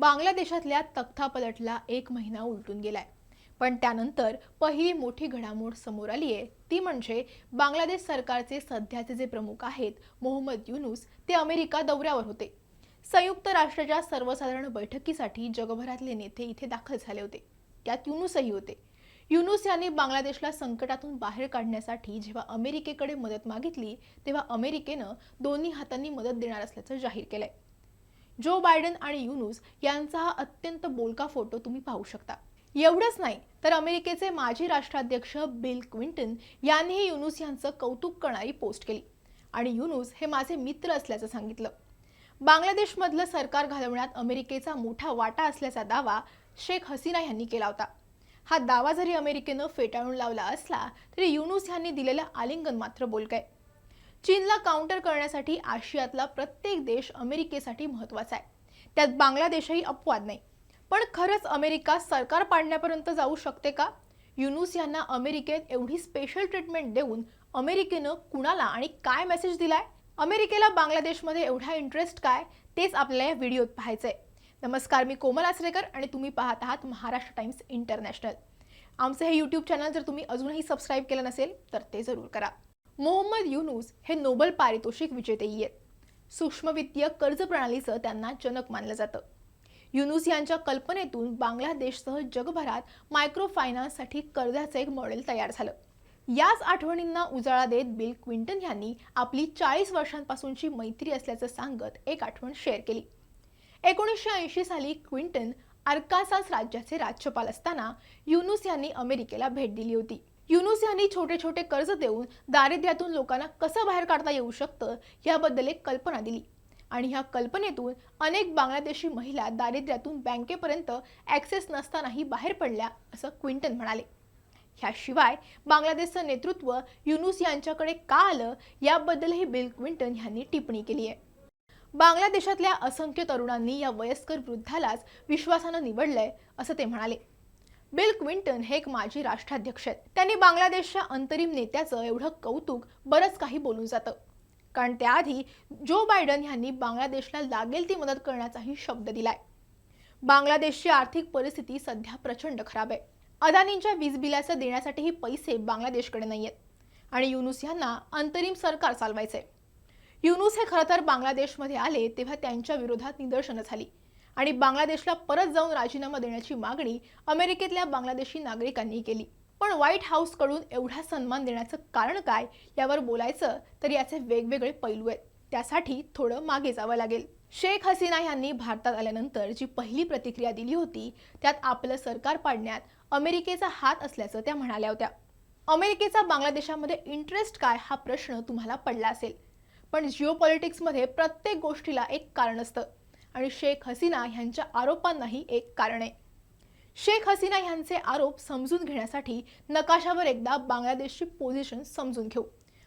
बांगलादेशातल्या तख्तापलटला एक महिना उलटून गेलाय. पण त्यानंतर पहिली मोठी घडामोड समोर आली आहे. ती म्हणजे बांगलादेश सरकारचे सध्याचे जे प्रमुख आहेत मोहम्मद युनुस ते अमेरिका दौऱ्यावर होते. संयुक्त राष्ट्राच्या सर्वसाधारण बैठकीसाठी जगभरातले नेते इथे दाखल झाले होते. त्यात युनुसही होते. युनुस यांनी बांगलादेशला संकटातून बाहेर काढण्यासाठी जेव्हा अमेरिकेकडे मदत मागितली तेव्हा अमेरिकेनं दोन्ही हातांनी मदत देणार असल्याचं जाहीर केलंय. जो बायडन आणि युनुस यांचा हा अत्यंत बोलका फोटो तुम्ही पाहू शकता. एवढंच नाही तर अमेरिकेचे माजी राष्ट्राध्यक्ष बिल क्विंटन यांनीही युनुस यांचं कौतुक करणारी पोस्ट केली. आणि युनुस हे माझे मित्र असल्याचं सांगितलं. बांगलादेशमधलं सरकार घालवण्यात अमेरिकेचा मोठा वाटा असल्याचा दावा शेख हसीना यांनी केला होता. हा दावा जरी अमेरिकेनं फेटाळून लावला असला तरी युनुस यांनी दिलेलं आलिंगन मात्र बोलकंय. चीनला काउंटर करण्यासाठी आशियातला प्रत्येक देश अमेरिकेसाठी महत्त्वाचा आहे. त्यात बांगलादेशही अपवाद नाही. पण खरंच अमेरिका सरकार पाडण्यापर्यंत जाऊ शकते का? युनुस यांना अमेरिकेत एवढी स्पेशल ट्रीटमेंट देऊन अमेरिकेनं कुणाला आणि काय मेसेज दिलाय? अमेरिकेला बांगलादेशमध्ये एवढा इंटरेस्ट काय? तेच आपल्याला या व्हिडिओत पाहायचंय. नमस्कार मी कोमल आचरेकर आणि तुम्ही पाहत आहात महाराष्ट्र टाइम्स इंटरनॅशनल आमचं हे यूट्यूब चॅनल जर तुम्ही अजूनही सबस्क्राईब केलं नसेल तर ते जरूर करा. मोहम्मद युनूस हे नोबल पारितोषिक विजेतेही आहेत. सूक्ष्म वित्तीय कर्ज प्रणालीचं त्यांना जनक मानलं जातं. युनुस यांच्या कल्पनेतून बांगलादेशसह जगभरात मायक्रो फायनान्ससाठी कर्जाचं एक मॉडेल तयार झालं. याच आठवणींना उजाळा देत बिल क्विंटन यांनी आपली चाळीस वर्षांपासूनची मैत्री असल्याचं सांगत एक आठवण शेअर केली. एकोणीसशे ऐंशी साली क्विंटन अर्कासास राज्याचे राज्यपाल असताना युनूस यांनी अमेरिकेला भेट दिली होती. युनुस यांनी छोटे छोटे कर्ज देऊन दारिद्र्यातून लोकांना कसं बाहेर काढता येऊ शकतं याबद्दल एक कल्पना दिली. आणि ह्या कल्पनेतून अनेक बांगलादेशी महिला दारिद्र्यातून बँकेपर्यंत ॲक्सेस नसतानाही बाहेर पडल्या असं क्विंटन म्हणाले. ह्याशिवाय बांगलादेशचं नेतृत्व युनुस यांच्याकडे का आलं याबद्दलही बिल क्विंटन यांनी टिप्पणी केली आहे. बांगलादेशातल्या असंख्य तरुणांनी या वयस्कर वृद्धालाच विश्वासानं निवडलंय असं ते म्हणाले. बिल क्विंटन हे एक माजी राष्ट्राध्यक्ष आहेत. त्यांनी बांगलादेशच्या अंतरिम नेत्याचं एवढं कौतुक बरंच काही बोलून जातं. कारण त्याआधी जो बायडन यांनी बांगलादेशला लागेल ती मदत करण्याचाही शब्द दिलाय. बांगलादेशची आर्थिक परिस्थिती सध्या प्रचंड खराब आहे. अदानींच्या वीज बिलाचं देण्यासाठीही पैसे बांगलादेशकडे नाही आहेत. आणि युनुस यांना अंतरिम सरकार चालवायचंय. युनुस हे खरं तर बांगलादेशमध्ये आले तेव्हा त्यांच्या विरोधात निदर्शनं झाली. आणि बांगलादेशला परत जाऊन राजीनामा देण्याची मागणी अमेरिकेतल्या बांगलादेशी नागरिकांनी केली. पण व्हाईट हाऊसकडून एवढा सन्मान देण्याचं कारण काय यावर बोलायचं तर याचे वेगवेगळे पैलू आहेत. त्यासाठी थोडं मागे जावं लागेल. शेख हसीना यांनी भारतात आल्यानंतर जी पहिली प्रतिक्रिया दिली होती त्यात आपलं सरकार पाडण्यात अमेरिकेचा हात असल्याचं त्या म्हणाल्या होत्या. अमेरिकेचा बांगलादेशामध्ये इंटरेस्ट काय हा प्रश्न तुम्हाला पडला असेल. पण जिओ पॉलिटिक्समध्ये प्रत्येक गोष्टीला एक कारण असतं. आणि शेख हसीना ह्यांच्या आरोपांनाही एक कारण. आहे शेख हसीना ह्यांचे आरोप समजून घेण्यासाठी नकाशावर एकदा बांगलादेशची पोझिशन समजून घेऊ.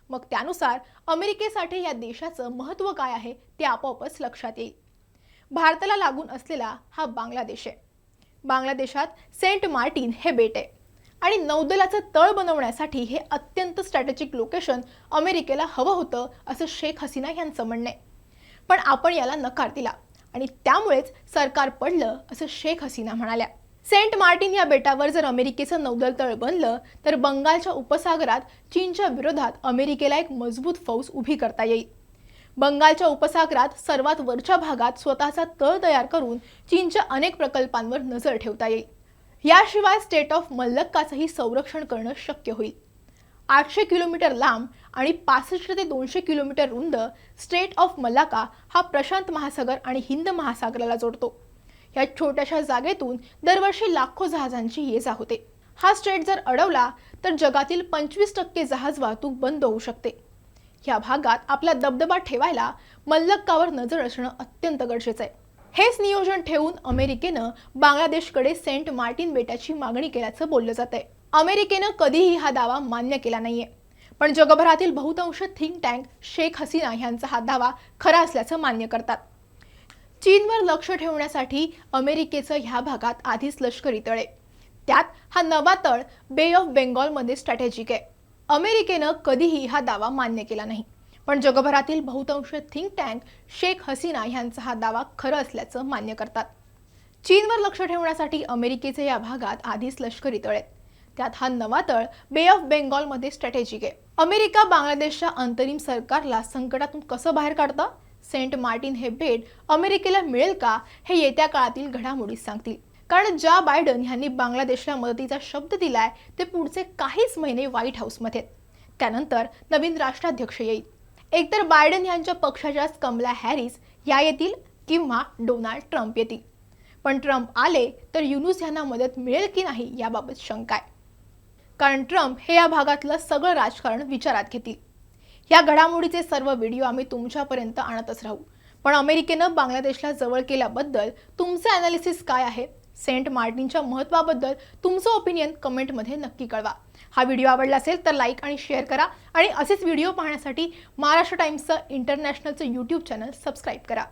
मग त्यानुसार अमेरिकेसाठी या देशाचं महत्त्व काय आहे ते आपोआपच लक्षात येईल. भारताला लागून असलेला हा बांगलादेश आहे. बांगलादेशात सेंट मार्टिन हे बेट आहे. आणि नौदलाचं तळ बनवण्यासाठी हे अत्यंत स्ट्रॅटेजिक लोकेशन अमेरिकेला हवं होतं असं शेख हसीना यांचं म्हणणं आहे. पण आपण याला नकार दिला. आणि त्यामुळेच सरकार पडलं असं शेख हसीना म्हणाल्या. सेंट मार्टिन या बेटावर जर अमेरिकेचं नौदल तळ बनलं तर बंगालच्या उपसागरात चीनच्या विरोधात अमेरिकेला एक मजबूत फौज उभी करता येईल. बंगालच्या उपसागरात सर्वात वरच्या भागात स्वतःचा तळ तयार करून चीनच्या अनेक प्रकल्पांवर नजर ठेवता येईल. याशिवाय स्टेट ऑफ मल्लक्काचंही संरक्षण करणं शक्य होईल. आठशे किलोमीटर लांब आणि पासष्ट ते दोनशे किलोमीटर रुंद स्टेट ऑफ मलाका हा प्रशांत महासागर आणि हिंद महासागराला जोडतो. या छोट्याशा जागेतून दरवर्षी लाखो जहाजांची ये जा होते. हा स्ट्रेट जर अडवला तर जगातील पंचवीस टक्के जहाज वाहतूक बंद होऊ शकते. या भागात आपला दबदबा ठेवायला मल्लक्कावर नजर असणं अत्यंत गरजेचं आहे. हेच नियोजन ठेवून अमेरिकेनं बांगलादेशकडे सेंट मार्टिन बेटाची मागणी केल्याचं बोललं जात आहे अमेरिकेनं कधीही हा दावा मान्य केला नाहीये. पण जगभरातील बहुतांश थिंक टँक शेख हसीना यांचा हा दावा खरा असल्याचं मान्य करतात. चीनवर लक्ष ठेवण्यासाठी अमेरिकेचं ह्या भागात आधीच लष्करी तळ आहे. त्यात हा नवा तळ बे ऑफ बेंगॉलमध्ये स्ट्रॅटेजिक आहे. अमेरिकेनं कधीही हा दावा मान्य केला नाही. पण जगभरातील बहुतांश थिंक टँक शेख हसीना यांचा हा दावा खरं असल्याचं मान्य करतात. चीनवर लक्ष ठेवण्यासाठी अमेरिकेचे या भागात आधीच लष्करी तळ आहेत. त्यात हा नवा तळ बे ऑफ बेंगॉलमध्ये स्ट्रॅटेजिक आहे. अमेरिका बांगलादेशच्या अंतरिम सरकारला संकटातून कसं बाहेर काढतं? सेंट मार्टिन हे भेट अमेरिकेला मिळेल का? हे येत्या काळातील घडामोडी सांगतील. कारण ज्या बायडन यांनी बांगलादेशला मदतीचा शब्द दिलाय ते पुढचे काहीच महिने व्हाईट हाऊसमध्ये आहेत. त्यानंतर नवीन राष्ट्राध्यक्ष येईल. एकतर बायडन यांच्या पक्षाच्याच कमला हॅरिस या येतील किंवा डोनाल्ड ट्रम्प येतील. पण ट्रम्प आले तर युनुस यांना मदत मिळेल की नाही याबाबत शंका आहे. कारण ट्रम्प हे या भागातलं सगळं राजकारण विचारात घेतील. या घडामोडीचे सर्व व्हिडिओ आम्ही तुमच्यापर्यंत आणतच राहू. पण अमेरिकेनं बांगलादेशला जवळ केल्याबद्दल तुमचं अनालिसिस काय आहे? सेंट मार्टिनच्या महत्त्वाबद्दल तुमचं ओपिनियन कमेंटमध्ये नक्की कळवा. हा व्हिडिओ आवडला असेल तर लाईक आणि शेअर करा आणि असेच व्हिडिओ पाहण्यासाठी महाराष्ट्र टाईम्सचं इंटरनॅशनलचं यूट्यूब चॅनल सबस्क्राईब करा.